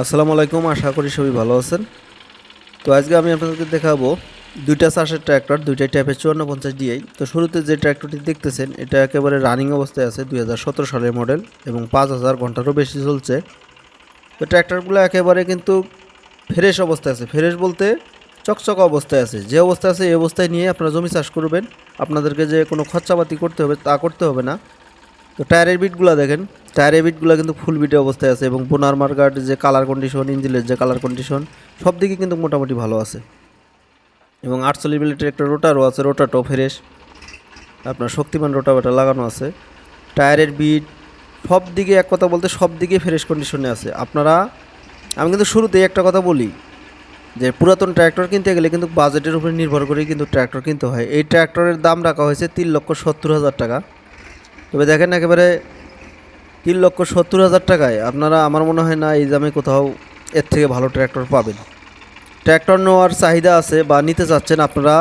আসসালামু আলাইকুম, আশা করি সবাই ভালো আছেন। তো আজকে আমি আপনাদেরকে দেখাবো দুইটা চাষের ট্র্যাক্টর, দুইটাই টাইপের চুয়ান্ন পঞ্চাশ ডিআই। তো শুরুতে যে ট্র্যাক্টরটি দেখতেছেন, এটা একেবারে রানিং অবস্থায় আছে দুই হাজার সতেরো সালের মডেল এবং পাঁচ হাজার ঘন্টারও বেশি চলছে। তো ট্র্যাক্টরগুলো একেবারে কিন্তু ফ্রেশ অবস্থায় আছে। ফ্রেশ বলতে চকচক অবস্থায় আছে। যে অবস্থায় আছে, এই অবস্থায় নিয়ে আপনারা জমি চাষ করবেন। আপনাদেরকে যে কোনো খরচাপাতি করতে হবে, তা করতে হবে না। তো টায়ারের বিটগুলো দেখেন। টায়ারের বিটগুলো কিন্তু ফুল বিটে অবস্থায় আছে এবং বোনার মার্কার যে কালার কন্ডিশন ইঞ্জিনের যে কালার কন্ডিশন সব দিকে কিন্তু মোটামুটি ভালো আছে। এবং আটচল্লিশ মিলিটার একটা রোটারও আছে রোটারটাও ফ্রেশ আপনার শক্তিমান রোটারটা লাগানো আছে। টায়ারের বিট সব দিকে এক কথা বলতে সব দিকে ফ্রেশ কন্ডিশনে আছে। আপনারা, আমি কিন্তু শুরুতেই একটা কথা বলি যে পুরাতন ট্র্যাক্টর কিনতে গেলে কিন্তু বাজেটের উপরে নির্ভর করেই কিন্তু ট্র্যাক্টর কিনতে হয়। এই ট্র্যাক্টরের দাম রাখা হয়েছে তিন লক্ষ সত্তর হাজার টাকা। তবে দেখেন একেবারে তিন লক্ষ সত্তর হাজার টাকায় আপনারা, আমার মনে হয় না এই দামে কোথাও এর থেকে ভালো ট্র্যাক্টর পাবেন। ট্র্যাক্টর নেওয়ার চাহিদা আছে বা নিতে চাচ্ছেন আপনারা,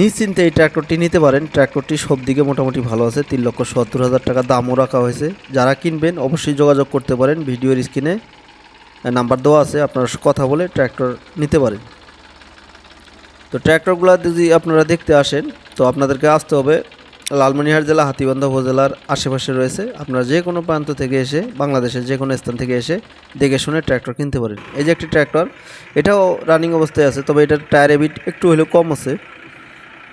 নিশ্চিন্তে এই ট্র্যাক্টরটি নিতে পারেন। ট্র্যাক্টরটি সব দিকে মোটামুটি ভালো আছে, তিন লক্ষ সত্তর হাজার টাকা দামও রাখা হয়েছে। যারা কিনবেন অবশ্যই যোগাযোগ করতে পারেন, ভিডিওর স্ক্রিনে নাম্বার দেওয়া আছে, আপনারা কথা বলে ট্র্যাক্টর নিতে পারেন। তো ট্র্যাক্টরগুলো যদি আপনারা দেখতে আসেন, তো আপনাদেরকে আসতে হবে লালমনিরহাট জেলা, হাতিবান্ধা উপজেলার আশেপাশে রয়েছে। আপনারা যে কোনো প্রান্ত থেকে এসে, বাংলাদেশের যে কোনো স্থান থেকে এসে দেখে শুনে ট্র্যাক্টর কিনতে পারেন। এই যে একটি ট্র্যাক্টর, এটাও রানিং অবস্থায় আছে, তবে এটার টায়ার এবিট একটু হলেও কম আছে।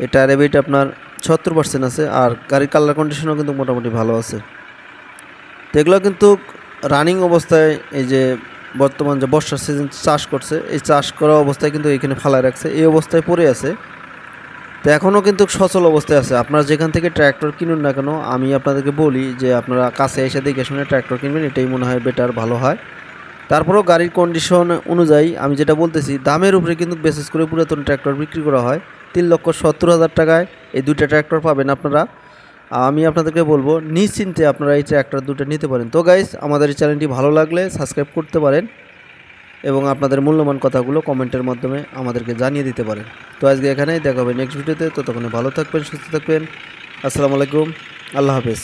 এই টায়ার এবিট আপনার সত্তর পার্সেন্ট আছে, আর গাড়ির কালার কন্ডিশনও কিন্তু মোটামুটি ভালো আছে। তো এগুলো কিন্তু রানিং অবস্থায় এই যে বর্তমান যে বর্ষার সিজন চাষ করছে, এই চাষ করা অবস্থায় কিন্তু এখানে ফালায় রাখছে। এই অবস্থায় পড়ে আছে। তো এখনও কিন্তু সচল অবস্থায় আছে। আপনারা যেখান থেকে ট্র্যাক্টর কিনুন না কেন, আমি আপনাদেরকে বলি যে আপনারা কাছে এসে দেখে শুনে ট্র্যাক্টর কিনবেন, এটাই মনে হয় বেটার ভালো হয়। তারপরেও গাড়ির কন্ডিশন অনুযায়ী আমি যেটা বলতেছি, দামের উপরে কিন্তু বিশেষ করে পুরাতন ট্র্যাক্টর বিক্রি করা হয়। তিন লক্ষ সত্তর হাজার টাকায় এই দুইটা ট্র্যাক্টর পাবেন আপনারা। আমি আপনাদেরকে বলব, নিশ্চিন্তে আপনারা এই ট্র্যাক্টর দুটো নিতে পারেন। তো গাইস আমাদের এই চ্যানেলটি ভালো লাগলে সাবস্ক্রাইব করতে পারেন। এবং আপনাদের মূল্যবান কথাগুলো কমেন্টের মাধ্যমে আমাদেরকে জানিয়ে দিতে পারেন। তো আজকে এখানেই দেখা হবে নেক্সট ভিডিওতে ততক্ষণে ভালো থাকবেন, সুস্থ থাকবেন। আসসালামু আলাইকুম। আল্লাহ হাফেজ।